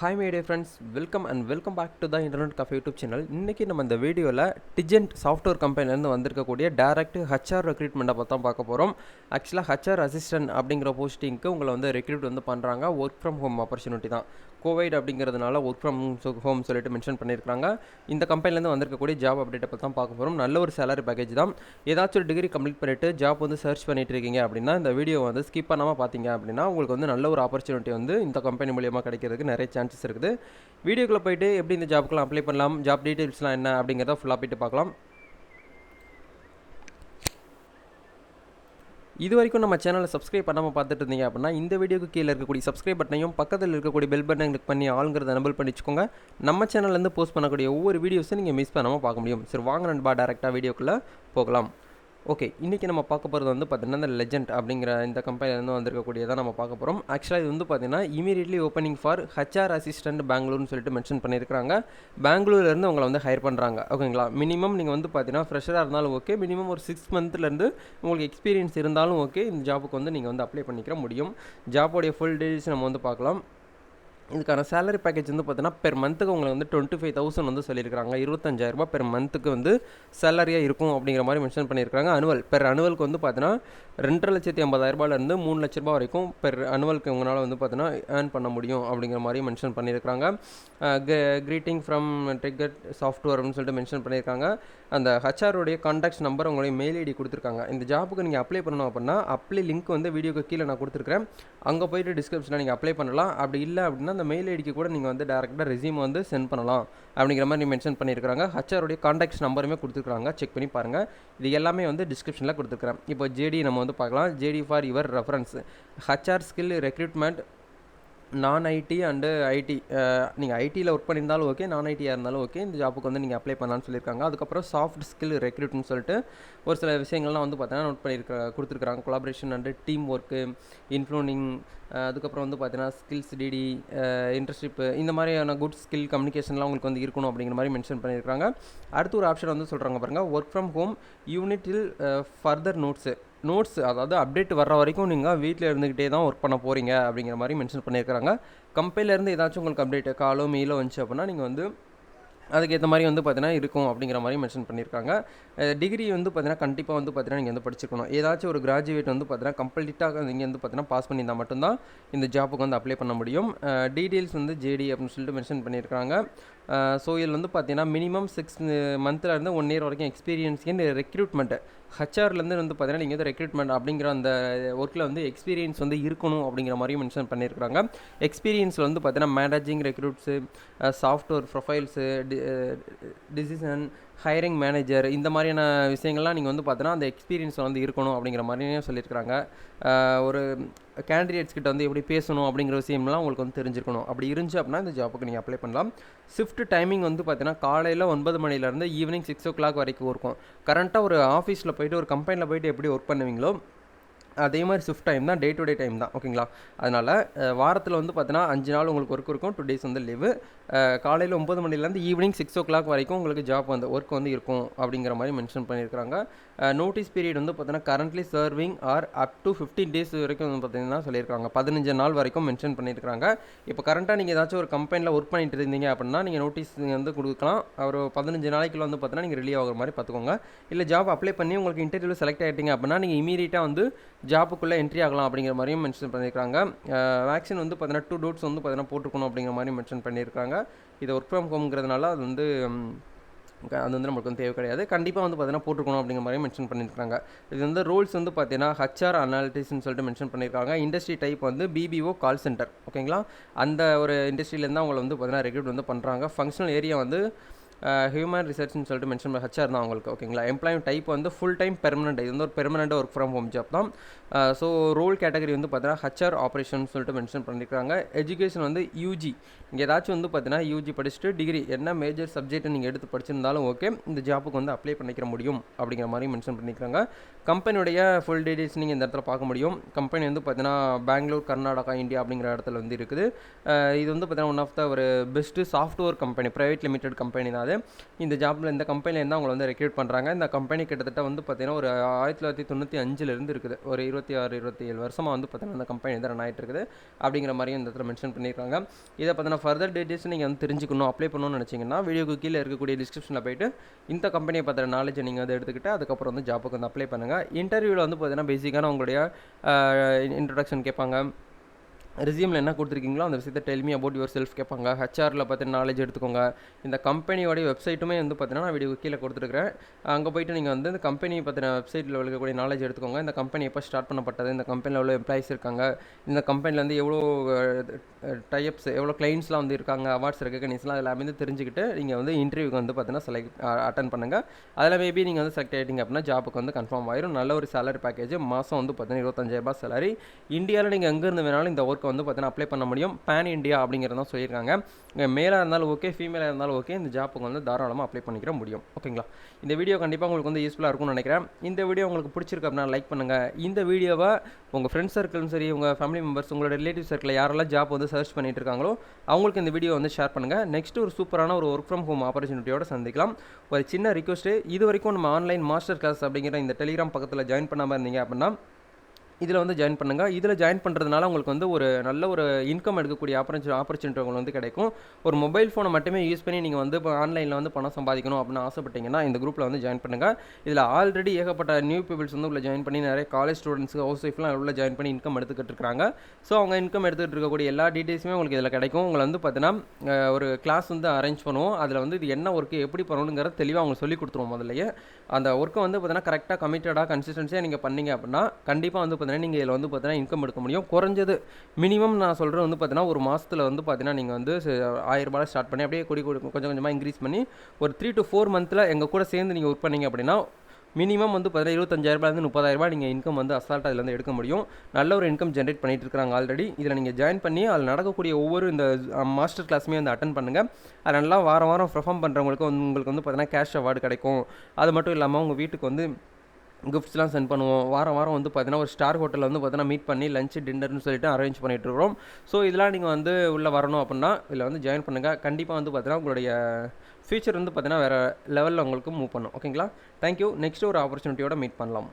Hi my dear friends welcome and welcome back to the internet cafe YouTube channel இன்றைக்கி நம்ம இந்த வீடியோவில் டிஜென்ட் software கம்பெனிலேருந்து வந்திருக்கக்கூடிய டேரக்ட் ஹச்ஆர் ரெக்ரூட்மெண்ட்டை பற்றி தான் பார்க்க போகிறோம் ஆக்சுவலாக ஹச்ஆர் அசிஸ்டன்ட் அப்படிங்கிற போஸ்டிங்க்கு உங்களை வந்து ரெக்ரூட் வந்து பண்ணுறாங்க ஒர்க் ஃப்ரம் ஹோம் ஆப்பர்ச்சுனிட்டி தான். கோவிட் அப்படிங்கிறதுனால ஒர்க் ஃப்ரம் ஹோம் சொல்லிட்டு மென்ஷன் பண்ணியிருக்காங்க இந்த கம்பெனிலேருந்து வந்திருக்கக்கூடிய ஜாப் அப்டேட்டை பற்றி தான் பார்க்க போகிறோம் நல்ல ஒரு சேலரி பேக்கேஜ் தான். ஏதாச்சும் ஒரு டிகிரி கம்ப்ளீட் பண்ணிவிட்டு ஜாப் வந்து சர்ச் பண்ணிட்டு இருக்கீங்க அப்படின்னா இந்த வீடியோ வந்து ஸ்கிப் பண்ணாமல் பார்த்தீங்க அப்படின்னா உங்களுக்கு வந்து நல்ல ஒரு ஆப்பர்ச்சுனிட்டி வந்து இந்த கம்பெனி மூலியமாக கிடைக்கிறதுக்கு நிறைய சான்ஸ் சான்சஸ் இருக்குது. வீடியோக்குள்ளே போயிட்டு எப்படி இந்த ஜாப்புக்கெலாம் அப்ளை பண்ணலாம் ஜாப் டீட்டெயில்ஸ்லாம் என்ன அப்படிங்கிறத ஃபுல்லாக போயிட்டு பார்க்கலாம். இது வரைக்கும் நம்ம சேனலை சப்ஸ்கிரைப் பண்ணாமல் பார்த்துட்டு இருந்தீங்க அப்படின்னா இந்த வீடியோக்கு கீழே இருக்கக்கூடிய சப்ஸ்கிரைப் பட்டனையும் பக்கத்தில் இருக்கக்கூடிய பெல் பட்டனை கிளிக் பண்ணி ஆளுங்கிறத எனபிள் பண்ணிச்சுக்கோங்க நம்ம சேனல்லேருந்து போஸ்ட் பண்ணக்கூடிய ஒவ்வொரு வீடியோஸும் நீங்கள் மிஸ் பண்ணாமல் பார்க்க முடியும். சரி வாங்க நண்பா டேரெக்டாக வீடியோக்குள்ளே போகலாம். ஓகே இன்றைக்கி நம்ம பார்க்க போகிறது வந்து பார்த்திங்கன்னா இந்த லெஜெண்ட் அப்படிங்கிற இந்த கம்பெனிலேருந்து வந்திருக்கக்கூடியதான் நம்ம பார்க்க போகிறோம் ஆக்சுவலாக இது வந்து பார்த்திங்கன்னா immediately opening for HR assistant பெங்களூர்னு சொல்லிட்டு மென்ஷன் பண்ணியிருக்காங்க பெங்களூர்லேருந்து உங்களை வந்து ஹையர் பண்ணுறாங்க ஓகேங்களா? மினிமம் நீங்கள் வந்து பார்த்தீங்கன்னா ஃப்ரெஷராக இருந்தாலும் ஓகே மினிமம் ஒரு சிக்ஸ் மந்த்லேருந்து உங்களுக்கு எக்ஸ்பீரியன்ஸ் இருந்தாலும் ஓகே இந்த ஜாபுக்கு வந்து நீங்கள் வந்து அப்ளை பண்ணிக்கிற முடியும். ஜாபோடைய ஃபுல் டீட்டெயில்ஸ் நம்ம வந்து பார்க்கலாம். இதுக்கான சேலரி பேக்கேஜ் வந்து பார்த்தீங்கன்னா பெர் மந்த்துக்கு உங்களுக்கு வந்து டுவெண்ட்டி ஃபைவ் தௌசண்ட் வந்து சொல்லியிருக்காங்க இருபத்தஞ்சாயிரரூபா பெர் மந்த்துக்கு வந்து சேலரியாக இருக்கும் அப்படிங்கிற மாதிரி மென்ஷன் பண்ணியிருக்காங்க அனுவல் பெர் அனுவலுக்கு வந்து பார்த்தீங்கன்னா ரெண்டரை லட்சத்தி ஐம்பதாயிரரூபாலேருந்து மூணு லட்ச ரூபா வரைக்கும் பெர் அனுவலுக்கு உங்களால் வந்து பார்த்தீங்கன்னா ஏர்ன் பண்ண முடியும் அப்படிங்கிற மாதிரி மென்ஷன் பண்ணியிருக்காங்க க்ரீட்டிங் ஃப்ரம் ட்ரிகட் அப்படின்னு சொல்லிட்டு மென்ஷன் பண்ணியிருக்காங்க. அந்த ஹச்ஆருடைய கான்டாக்ட் நம்பர் உங்களுடைய மெயில் ஐடி கொடுத்துருக்காங்க. இந்த ஜாப்புக்கு நீங்கள் அப்ளை பண்ணணும் அப்படின்னா அப்ளை லிங்க் வந்து வீடியோக்கு கீழே நான் கொடுத்துருக்கேன் அங்கே போயிட்டு டிஸ்கிரிப்ஷனில் நீங்கள் அப்ளை பண்ணலாம். அப்படி இல்லை அப்படின்னா அந்த மெயில் ஐடிக்கு கூட நீங்கள் வந்து டேரெக்டாக ரெசியூம் வந்து சென்ட் பண்ணலாம். அப்படிங்கிற மாதிரி மென்ஷன் பண்ணியிருக்காங்க ஹச்ஆருடைய கான்டாக்ட் நம்பருமே கொடுத்துருக்காங்க செக் பண்ணி பாருங்கள் இது எல்லாமே வந்து டிஸ்கிரிப்ஷனில் கொடுத்துருக்குறேன். இப்போ ஜேடி நம்ம வந்து பார்க்கலாம். JD for your reference HR skill recruitment non IT and IT நீங்கள் ஐடியில் ஒர்க் பண்ணியிருந்தாலும் ஓகே நான் ஐடியாக இருந்தாலும் ஓகே இந்த ஜாப்புக்கு வந்து நீங்கள் அப்ளை பண்ணலான்னு சொல்லியிருக்காங்க. அதுக்கப்புறம் சாஃப்ட் ஸ்கில் ரெக்ரூட்னு சொல்லிட்டு ஒரு சில விஷயங்கள்லாம் வந்து பார்த்தீங்கன்னா நோட் பண்ணியிருக்க கொடுத்துருக்காங்க collaboration and team work influencing அதுக்கப்புறம் வந்து பார்த்தீங்கன்னா ஸ்கில்ஸ் டிடி இன்டர்ன்ஷிப்பு இந்த மாதிரியான குட் ஸ்கில் கம்யூனிகேஷன்லாம் உங்களுக்கு வந்து இருக்கணும் அப்படிங்கிற மாதிரி மென்ஷன் பண்ணியிருக்காங்க அடுத்து ஒரு ஆப்ஷன் வந்து சொல்கிறாங்க பாருங்கள் ஒர்க் ஃப்ரம் ஹோம் யூனிட்டில் ஃபர்தர் நோட்ஸு நோட்ஸ் அதாவது அப்டேட் வர்ற வரைக்கும் நீங்கள் வீட்டில் இருந்துக்கிட்டே தான் ஒர்க் பண்ண போகிறீங்க அப்படிங்கிற மாதிரி மென்ஷன் பண்ணியிருக்கிறாங்க. கம்பெனிலேருந்து ஏதாச்சும் உங்களுக்கு அப்டேட் காலோ மெயிலோ வந்துச்சு அப்படின்னா நீங்கள் வந்து அதுக்கேற்ற மாதிரி வந்து பார்த்தீங்கன்னா இருக்கும் அப்படிங்கிற மாதிரி மென்ஷன் பண்ணியிருக்காங்க. டிகிரி வந்து பார்த்தீங்கன்னா கண்டிப்பாக வந்து பார்த்தீங்கன்னா நீங்கள் வந்து படிச்சிருக்கணும் ஏதாச்சும் ஒரு கிராஜுவேட் வந்து பார்த்தீங்கன்னா கம்ப்ளீட்டாக நீங்கள் வந்து பார்த்தீங்கன்னா பாஸ் பண்ணியிருந்தால் மட்டும்தான் இந்த ஜாப்புக்கு வந்து அப்ளை பண்ண முடியும். டீட்டெயில்ஸ் வந்து ஜேடி அப்படின்னு சொல்லிட்டு மென்ஷன் பண்ணியிருக்காங்க ஸோ இதில் வந்து பார்த்தீங்கன்னா மினிமம் சிக்ஸ் மந்த்தில் இருந்து ஒன் இயர் வரைக்கும் எக்ஸ்பீரியன்ஸ் இன் ரெக்ரூட்மெண்ட்டு ஹச்ஆர்லேருந்து வந்து பார்த்தீங்கன்னா நீங்கள் வந்து ரெக்ரூட்மெண்ட் அப்படிங்கிற அந்த ஒர்க்கில் வந்து எக்ஸ்பீரியன்ஸ் வந்து இருக்கணும் அப்படிங்கிற மாதிரியும் மென்ஷன் பண்ணியிருக்காங்க எக்ஸ்பீரியன்ஸில் வந்து பார்த்தீங்கன்னா managing recruits software profiles decision hiring manager இந்த மாதிரியான விஷயங்கள்லாம் நீங்கள் வந்து பார்த்தீங்கன்னா அந்த எக்ஸ்பீரியன்ஸ் வந்து இருக்கணும் அப்படிங்கிற மாதிரியும் சொல்லியிருக்கிறாங்க. ஒரு கேண்டிடேட்ஸ் கிட்ட வந்து எப்படி பேசணும் அப்படிங்கிற விஷயம்லாம் உங்களுக்கு வந்து தெரிஞ்சிருக்கணும். அப்படி இருந்துச்சு அப்படின்னா இந்த ஜாப்புக்கு நீங்கள் அப்ளை பண்ணலாம். ஷிஃப்ட் டைமிங் வந்து பார்த்தீங்கன்னா காலையில் ஒன்பது மணிலேருந்து ஈவினிங் சிக்ஸ் ஓ கிளாக் வரைக்கும் இருக்கும். கரண்ட்டாக ஒரு ஆஃபீஸில் போயிட்டு ஒரு கம்பெனியில் போயிட்டு எப்படி ஒர்க் பண்ணுவீங்களோ அதே மாதிரி ஷிஃப்ட் டைம் தான் டே டு டே டைம் தான் ஓகேங்களா அதனால் வாரத்தில் வந்து பார்த்தீங்கன்னா அஞ்சு நாள் உங்களுக்கு ஒர்க் இருக்கும் டூ டேஸ் வந்து லீவு காலையில் ஒம்பது மணிலேருந்து ஈவினிங் சிக்ஸ் ஓ கிளாக் வரைக்கும் உங்களுக்கு ஜாப் வந்து ஒர்க் வந்து இருக்கும் அப்படிங்கிற மாதிரி மென்ஷன் பண்ணியிருக்காங்க நோட்டீஸ் பீரியட் வந்து பார்த்தீங்கன்னா currently serving or up to fifteen days வரைக்கும் வந்து பார்த்தீங்கன்னா சொல்லியிருக்காங்க. பதினஞ்சு நாள் வரைக்கும் மென்ஷன் பண்ணியிருக்காங்க இப்போ கரண்ட்டாக நீங்கள் ஏதாச்சும் ஒரு கம்பெனியில் ஒர்க் பண்ணிட்டு இருந்தீங்க அப்படின்னா நீங்கள் நோட்டீஸ் வந்து கொடுக்கலாம். ஒரு பதினஞ்சு நாளைக்குள்ள வந்து பார்த்தீங்கன்னா நீங்கள் ரிலீவ் ஆகிற மாதிரி பார்த்துக்கோங்க. இல்லை ஜாப் அப்ளை பண்ணி உங்களுக்கு இன்டர்வியூ செலக்ட் ஆகிட்டீங்க அப்படின்னா நீங்கள் இமீடியட்டாக வந்து ஜாப்புக்குள்ளே என்ட்ரி ஆகலாம் அப்படிங்கிற மாதிரியும் மென்ஷன் பண்ணியிருக்காங்க. வேக்சின் வந்து பார்த்தீங்கன்னா டூ டோட்ஸ் வந்து பார்த்தீங்கன்னா போட்டுக்கணும் அப்படிங்கிற மாதிரி மென்ஷன் பண்ணியிருக்காங்க. இது ஒர்க் ஃப்ரம் ஹோம்ங்கிறதுனால அது வந்து அது வந்து நம்மளுக்கு வந்து தேவை கிடையாது. கண்டிப்பாக வந்து பார்த்தீங்கன்னா போட்டுருக்கணும் அப்படிங்கிற மாதிரி மென்ஷன் பண்ணியிருக்காங்க இது வந்து ரூல்ஸ் வந்து பார்த்தீங்கன்னா ஹச்ஆர் அனாலிட்டிஸ்னு சொல்லிட்டு மென்ஷன் பண்ணியிருக்காங்க. இண்டஸ்ட்ரி டைப் வந்து பிபிஓ கால் சென்டர் ஓகேங்களா அந்த ஒரு இண்டஸ்ட்ரியிலேருந்து அவங்களை வந்து பார்த்தீங்கன்னா ரெக்ரூட் வந்து பண்ணுறாங்க ஃபங்க்ஷனல் ஏரியா வந்து ஹியூமன் ரிசர்ச்னு சொல்லிட்டு மென்ஷன் பண்ண ஹச்ஆர் தான் அவங்களுக்கு ஓகேங்களா எம்ப்ளாய்மெண்ட் டைப் வந்து ஃபுல் டைம் பெர்மனெண்ட் இது வந்து ஒரு permanent work from home job தான். ஸோ ரோல் கேட்டகரி வந்து பார்த்தீங்கன்னா ஹச்ஆர் ஆப்ரேஷன் சொல்லிட்டு மென்ஷன் பண்ணியிருக்காங்க எஜுகேஷன் வந்து யூஜி இங்கே ஏதாச்சும் வந்து பார்த்தீங்கன்னா யூஜி படிச்சுட்டு டிகிரி என்ன மேஜர் சப்ஜெக்ட் நீங்கள் எடுத்து படிச்சிருந்தாலும் ஓகே இந்த ஜாப்புக்கு வந்து அப்ளை பண்ணிக்கிற முடியும் அப்படிங்கிற மாதிரி மென்ஷன் பண்ணியிருக்காங்க கம்பெனியுடைய ஃபுல் டீடைல்ஸ் நீங்கள் இந்த இடத்துல பார்க்க முடியும். கம்பெனி வந்து பார்த்தீங்கன்னா பெங்களூர் கர்நாடகா இந்தியா அப்படிங்கிற இடத்துல வந்து இருக்குது. இது வந்து பார்த்தீங்கன்னா ஒன் ஆஃப் த ஒரு best software company private limited company தான். கிடையாது. இந்த ஜாப்பில் இந்த கம்பெனிலேருந்து அவங்களை வந்து ரெக்ரூட் பண்ணுறாங்க இந்த கம்பெனி கிட்டத்தட்ட வந்து பார்த்தீங்கன்னா ஒரு ஆயிரத்தி தொள்ளாயிரத்தி தொண்ணூற்றி அஞ்சுலேருந்து இருக்குது ஒரு இருபத்தி ஆறு இருபத்தி ஏழு வருஷமாக வந்து பார்த்தீங்கன்னா இந்த கம்பெனி வந்து ரன் ஆகிட்டு இருக்குது. அப்படிங்கிற மாதிரியும் இந்த இடத்துல மென்ஷன் பண்ணியிருக்காங்க. இதை பார்த்தீங்கன்னா ஃபர்தர் டீட்டெயில்ஸ் நீங்கள் வந்து தெரிஞ்சுக்கணும் அப்ளை பண்ணணும்னு நினச்சிங்கன்னா வீடியோக்கு கீழே இருக்கக்கூடிய டிஸ்கிரிப்ஷனில் போயிட்டு இந்த கம்பெனியை பற்றின நாலேஜ் நீங்கள் வந்து எடுத்துக்கிட்டு அதுக்கப்புறம் வந்து ஜாப்புக்கு வந்து அப்ளை பண்ணுங்கள் இன்டர்வியூவில் வந்து பார்த்தீங்கன்னா பேசிக்கான உங்களுடைய இன்ட்ரடக்ஷன் கேட்பாங்க. ரெசியூமில் என்ன கொடுத்துருக்கீங்களோ அந்த விஷயத்தை டெல்மி அபவுட் யுவர் செல்ஃப் கேட்பாங்க. ஹெச்ஆரில் பார்த்து நாலேஜ் எடுத்துக்கோங்க. இந்த கம்பெனியோடைய வெப்சைட்டுமே வந்து பார்த்தீங்கன்னா நான் வீடியோ கீழே கொடுத்துருக்கேன் அங்கே போயிட்டு நீங்கள் வந்து இந்த கம்பெனி பற்றின வெப்சைட்டில் இருக்கக்கூடிய நாலேஜ் எடுத்துக்கோங்க. இந்த கம்பெனி எப்போ ஸ்டார்ட் பண்ணப்பட்டது? இந்த கம்பெனியில் எவ்வளோ எம்ப்ளாயிஸ் இருக்காங்க? இந்த கம்பெனியில் வந்து எவ்வளோ டைப்ஸ் எவ்வளோ கிளைண்ட்ஸ்லாம் வந்து இருக்காங்க? அவார்ட்ஸ் ரெகனைஸ்லாம் எல்லாமே வந்து தெரிஞ்சுக்கிட்டு நீங்கள் வந்து இன்டர்வியூக்கு வந்து பார்த்தீங்கன்னா செலக்ட் அட்டன் பண்ணுங்கள் அதில் மேபி நீங்கள் வந்து செலக்ட் ஆகிட்டீங்க அப்படின்னா ஜாப்புக்கு வந்து கன்ஃபார்ம் ஆயிரும். நல்ல ஒரு சேலரி பேக்கேஜ் மாதம் வந்து பார்த்தீங்கன்னா இருபத்தஞ்சாயிரரூபா சேலரி இந்தியாவில் நீங்கள் எங்கேருந்து வேணாலும் இந்த ஒர்க் ஒர்க்கை வந்து பார்த்தீங்கன்னா அப்ளை பண்ண முடியும். பேன் இண்டியா அப்படிங்கிறது தான் சொல்லியிருக்காங்க. மேலாக இருந்தாலும் ஓகே ஃபீமேலாக இருந்தாலும் ஓகே இந்த ஜாப்புக்கு வந்து தாராளமாக அப்ளை பண்ணிக்கிற முடியும். ஓகேங்களா இந்த வீடியோ கண்டிப்பாக உங்களுக்கு வந்து யூஸ்ஃபுல்லாக இருக்கும்னு நினைக்கிறேன். இந்த வீடியோ உங்களுக்கு பிடிச்சிருக்கு அப்படின்னா லைக் பண்ணுங்கள் இந்த வீடியோவை உங்கள் ஃப்ரெண்ட்ஸ் சர்க்கிளும் சரி உங்கள் ஃபேமிலி மெம்பர்ஸ் உங்களோட ரிலேட்டிவ் சர்க்கிளில் யாரெல்லாம் ஜாப் வந்து சர்ச் பண்ணிட்டு இருக்காங்களோ அவங்களுக்கு இந்த வீடியோ வந்து ஷேர் பண்ணுங்கள் நெக்ஸ்ட் ஒரு சூப்பரான ஒரு ஒர்க் ஃப்ரம் ஹோம் ஆப்பர்ச்சுனிட்டியோட சந்திக்கலாம். ஒரு சின்ன ரிக்வஸ்ட்டு இது வரைக்கும் நம்ம ஆன்லைன் மாஸ்டர் கிளாஸ் அப்படிங்கிற இந்த டெலிகிராம் பக்கத்தில் ஜாயின் பண்ணாமல் இருந்தீங்க அப்படின்னா இதில் வந்து ஜாயின் பண்ணுங்கள் இதில் ஜாயின் பண்ணுறதுனால உங்களுக்கு வந்து ஒரு நல்ல ஒரு இன்கம் எடுக்கக்கூடிய ஆப்பர்ச்சு ஆப்பர்ச்சுனிட்டி உங்களுக்கு வந்து கிடைக்கும். ஒரு மொபைல் ஃபோனை மட்டுமே யூஸ் பண்ணி நீங்கள் வந்து இப்போ ஆன்லைனில் வந்து பணம் சம்பாதிக்கணும் அப்படின்னு ஆசைப்பட்டீங்கன்னா இந்த குரூப்பில் வந்து ஜாயின் பண்ணுங்கள் இதில் ஆல்ரெடி ஏகப்பட்ட நியூ பீப்பிள்ஸ் வந்து உள்ள ஜாயின் பண்ணி நிறைய காலேஜ் ஸ்டூடெண்ட்ஸ் ஹவுஸ் ஒய்ஃப்லாம் உள்ள ஜாயின் பண்ணி இன்கம் எடுத்துக்கிட்டு இருக்காங்க. ஸோ அவங்க இன்கம் எடுத்துகிட்டு இருக்கக்கூடிய எல்லா டீட்டெயில்ஸுமே உங்களுக்கு இதில் கிடைக்கும். உங்களை வந்து பார்த்தீங்கன்னா ஒரு கிளாஸ் வந்து அரேஞ்ச் பண்ணுவோம். அதில் வந்து இது என்ன ஒர்க்கு எப்படி பண்ணணுங்கிறத தெளிவாக அவங்க சொல்லி கொடுத்துருவோம் முதல்லையே. அந்த ஒர்க்கை வந்து பார்த்தீங்கன்னா கரெக்டாக கமிட்டடாக கன்சிஸ்டன்சியாக நீங்கள் பண்ணீங்க அப்படின்னா கண்டிப்பாக வந்து பார்த்தீங்கன்னா நீங்கள் இதில் வந்து பார்த்தீங்கன்னா இன்கம் எடுக்க முடியும். குறைஞ்சது மினிமம் நான் சொல்கிறது வந்து பார்த்தீங்கன்னா ஒரு மாதத்தில் வந்து பார்த்தீங்கன்னா நீங்கள் வந்து ஆயிரம் ஸ்டார்ட் பண்ணி அப்படியே கொடி கொடி கொஞ்சம் கொஞ்சமாக இன்க்ரீஸ் பண்ணி ஒரு த்ரீ டு ஃபோர் மந்த்தில் எங்கள் கூட சேர்ந்து நீங்கள் ஒர்க் பண்ணீங்க அப்படின்னா மினிமம் வந்து பார்த்தீங்கன்னா இருபத்தஞ்சாயிரரூபாலேருந்து முப்பதாயிரரூபா நீங்கள் இன்கம் வந்து அசால்ட்டாக இதில் வந்து எடுக்க முடியும். நல்ல ஒரு இன்கம் ஜென்ரேட் பண்ணிட்டு இருக்காங்க ஆல்ரெடி இதில் நீங்கள் ஜாயின் பண்ணி அதில் நடக்கக்கூடிய ஒவ்வொரு இந்த மாஸ்டர் கிளாஸுமே வந்து அட்டன் பண்ணுங்கள் அது நல்லா வாரம் வாரம் பெர்ஃபார்ம் பண்ணுறவங்களுக்கு வந்து உங்களுக்கு வந்து பார்த்தீங்கன்னா கேஷ் அவார்டு கிடைக்கும். அது மட்டும் இல்லாமல் உங்கள் வீட்டுக்கு வந்து கிஃப்ட்ஸ்லாம் சென்ட் பண்ணுவோம். வாரம் வாரம் வந்து பார்த்தீங்கன்னா ஒரு ஸ்டார் ஹோட்டலில் வந்து பார்த்தீங்கன்னா மீட் பண்ணி லஞ்ச் டின்னர்னு சொல்லிட்டு அரேஞ்ச் பண்ணிகிட்ருக்கிறோம் ஸோ இதெல்லாம் நீங்கள் வந்து உள்ளே வரணும் அப்படின்னா இதில் வந்து ஜாயின் பண்ணுங்கள் கண்டிப்பாக வந்து பார்த்தீங்கன்னா உங்களுடைய ஃபியூச்சர் வந்து பார்த்தீங்கன்னா வேறு லெவலில் உங்களுக்கு மூவ் பண்ணும். ஓகேங்களா தேங்க்யூ நெக்ஸ்ட் ஒரு ஆப்பர்ச்சுனிட்டியோட மீட் பண்ணலாம்.